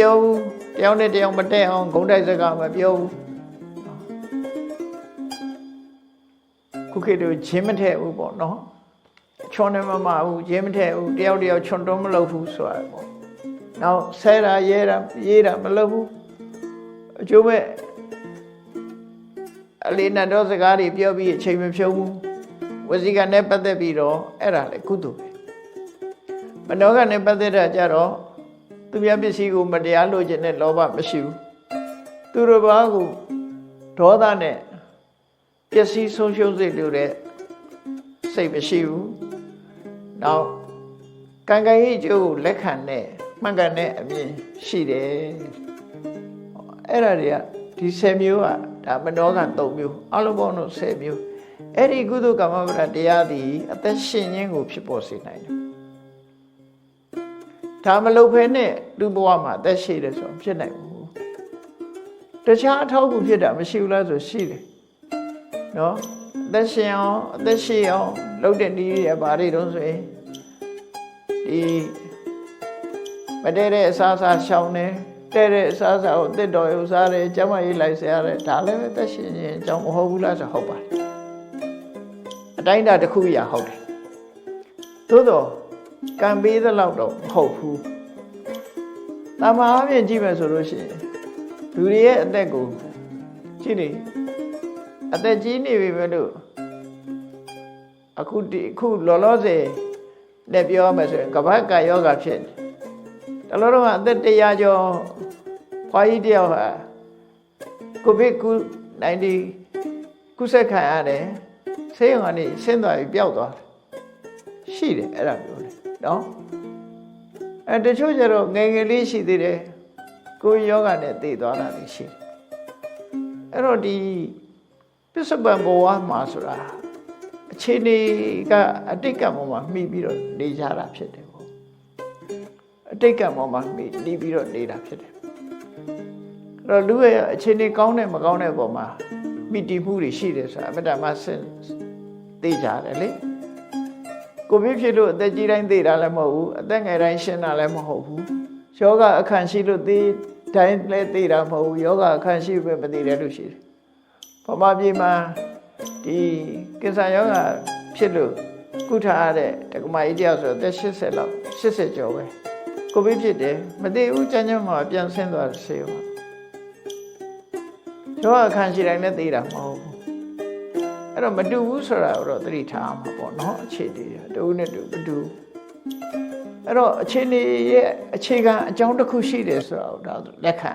ပြောဘူးတယောက်နဲ့တယောက်မတည့်အောင်ဂုံးတိုက်စကားမပြောဘူးခုခေတ်တို့ဂျင်းမထည့်ဘူးပေါ့နော်ချွန်နေမမဘူးဂျင်းမထည့်ဘူးတယောက်တယောက်ချွန်တွန်းမလုပ်ဘူးဆိုတာပေါ့နောက်ဆဲတာရဲတာရေးတာမလုပ်ဘူးအကျိုးမဲ့အလေးနဲ့တော့စကားတွေပြောပြီးအချိန်မဖြုံးဘူးဝစီကနဲ့ပတ်သက်ပြီးတော့အဲ့ဒါလေကုသိုလ်ပဲမနောကနဲ့ပတ်သက်တာကြတော့ သူများပစ္စည်းကိုမတရားလိုချင်တဲ့လောဘမရှိဘူးသူတို့ဘာကိုဒေါသနဲ့ပျက်စီးဆုံးရှုံးစေလို့တဲ့စိတ်မရှိဘူးနောက်ကံကံရဲ့ကျိုးကိုလက်ခံတဲ့မှန်ကန်တဲ့အမြင်ရှိတယ်အဲ့ဒါတွေကဒီ10မျိုးကဒါမနောက3မျိုးအလုံးပေါင်းတော့10မျိုးအဲ့ဒီကုသကမ္မဗရတရားသည်အသက်ရှင်ခြင်းကိုဖြစ်ပေါ်စေနိုင်တယ် ဒါမလုပ်ဖဲနဲ့လူဘဝမှာအသက်ရှိတယ်ဆိုတော့ဖြစ်နိုင်ဘူးတခြားအထောက်အကူဖြစ်တာမရှိဘူးလားဆိုရှိတယ်နော်အသက်ရှင်အောင်အသက်ရှိအောင်လုပ်တဲ့နည်းရဘာတွေတုံးဆိုရင်ဒီမတည့်တဲ့အစားအစာရှောင်တယ်တဲ့တဲ့အစားအစာကိုတစ်တော်ရုပ်စားတယ်ကျမကြီးလိုက်ဆရာတယ်ဒါလည်းပဲသက်ရှင်ရင်အကြောင်းမဟုတ်ဘူးလားဆိုဟုတ်ပါတယ်အတိုင်းအတာတစ်ခုရဟုတ်တယ်သို့တော့ ကံပေးသလောက်တော့မဟုတ်ဘူးတမန်အပြင်ကြည့်မယ်ဆိုလို့ရှိရင်လူတွေရဲ့အသက်ကိုကြည့်နေအသက်ကြီးနေပြီပဲလို့အခုဒီအခုလောလောဆယ်နဲ့ပြောရမယ်ဆိုရင်ကပတ်ကာယောဂဖြစ်တယ်တလောတော့အသက်100ကျော်ခွာကြီးတယောက်ဟာကိုဗစ်ကူ90ကုဆက်ခံရတယ်ဆေးရုံကနေဆင်းသွားပြီးပျောက်သွားတယ်ရှိတယ်အဲ့ဒါပြောတယ် နော်အဲတချို့ကျတော့ငယ်ငယ်လေးရှိသေးတယ်ကိုယ်ယောဂနဲ့တည်သွားတာလည်းရှိတယ်အဲ့တော့ဒီပစ္စုပန်ဘဝမှာဆိုတာအခြေအနေကအတိတ်ကံပေါ်မှာမှီပြီးတော့နေကြတာဖြစ်တယ်ပေါ့အတိတ်ကံပေါ်မှာမှီနေပြီးတော့နေတာဖြစ်တယ်အဲ့တော့လူရဲ့အခြေအနေကောင်းတဲ့မကောင်းတဲ့ပုံမှာမိတီမှုတွေရှိတယ်ဆိုတာအမတ္တမဆင်သိကြတယ်လေ ကိုဗစ်ဖြစ်လို့အသက်ကြီးတိုင်းသိတာလည်းမဟုတ်ဘူးအသက်ငယ်တိုင်းရှင်းတာလည်းမဟုတ်ဘူးယောဂအခန့်ရှိလို့သိတိုင်းလည်းသိတာမဟုတ်ဘူးယောဂအခန့်ရှိပဲမသိတယ်လို့ရှိတယ်ဗမာပြည်မှာဒီကိစ္စယောဂဖြစ်လို့ကုထားရတဲ့တက္ကမကြီးတယောက်ဆိုတော့အသက်80လောက်80ကျော်ပဲကိုဗစ်ဖြစ်တယ်မသိဘူးကြမ်းကြမ်းမှာပြန်ဆင်းသွားတယ်ဆေးရောယောဂအခန့်ရှိတိုင်းလည်းသိတာမဟုတ်ဘူး အဲ့တော့မတူဘူးဆိုတာကိုတော့သတိထားမှာပေါ့နော်အခြေအနေရတူနဲ့တူမတူအဲ့တော့အခြေအနေရဲ့အခြေခံအကြောင်းတစ်ခုရှိတယ်ဆိုတာကိုဒါလက်ခံ